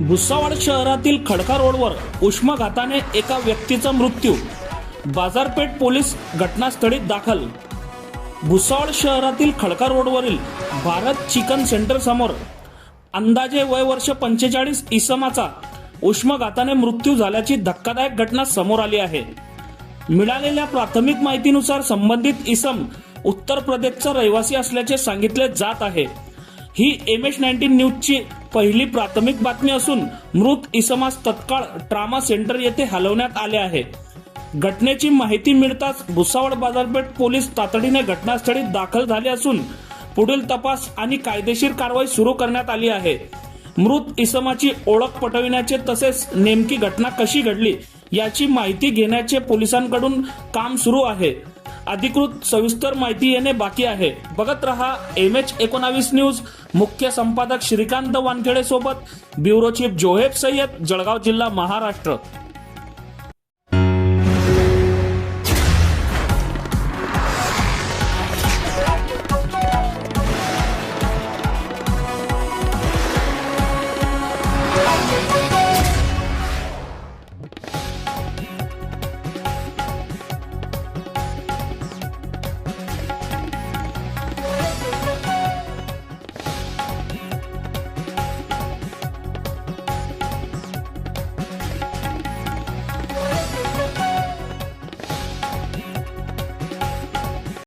भुसावळ शहरातील खडका रोडवर उष्माघाताने एका व्यक्तीचा मृत्यू. बाजारपेठ पोलीस घटनास्थळी दाखल. भुसावळ शहरातील खडका रोडवरील भारत चिकन सेंटर समोर अंदाजे वय वर्ष पंचेचाळीस इसमाचा उष्माघाताने मृत्यू झाल्याची धक्कादायक घटना समोर आली आहे. मिळालेल्या प्राथमिक माहितीनुसार संबंधित इसम उत्तर प्रदेशचा रहिवासी असल्याचे सांगितले जात आहे. ही एम एच नाईन्टीन न्यूजची पहिली प्राथमिक बातमी असून मृत इसमास तत्काळ ट्रामा सेंटर येथे हलवण्यात आले आहे. घटनेची माहिती मिळताच भुसावळ बाजारपेठ पोलीस तातडीने घटनास्थळी दाखल झाले असून पुढील तपास आणि कायदेशीर कारवाई सुरू करण्यात आली आहे. मृत इसमाची ओळख पटविण्याचे तसेच नेमकी घटना कशी घडली याची माहिती घेण्याचे पोलिसांकडून काम सुरू आहे. अधिकृत सविस्तर माहिती येणे बाकी आहे. बघत रहा एम एच एकोणावीस न्यूज. मुख्य संपादक श्रीकांत वानखेडे सोबत. ब्युरो चीफ जोहेब सय्यद जळगाव जिल्हा महाराष्ट्र.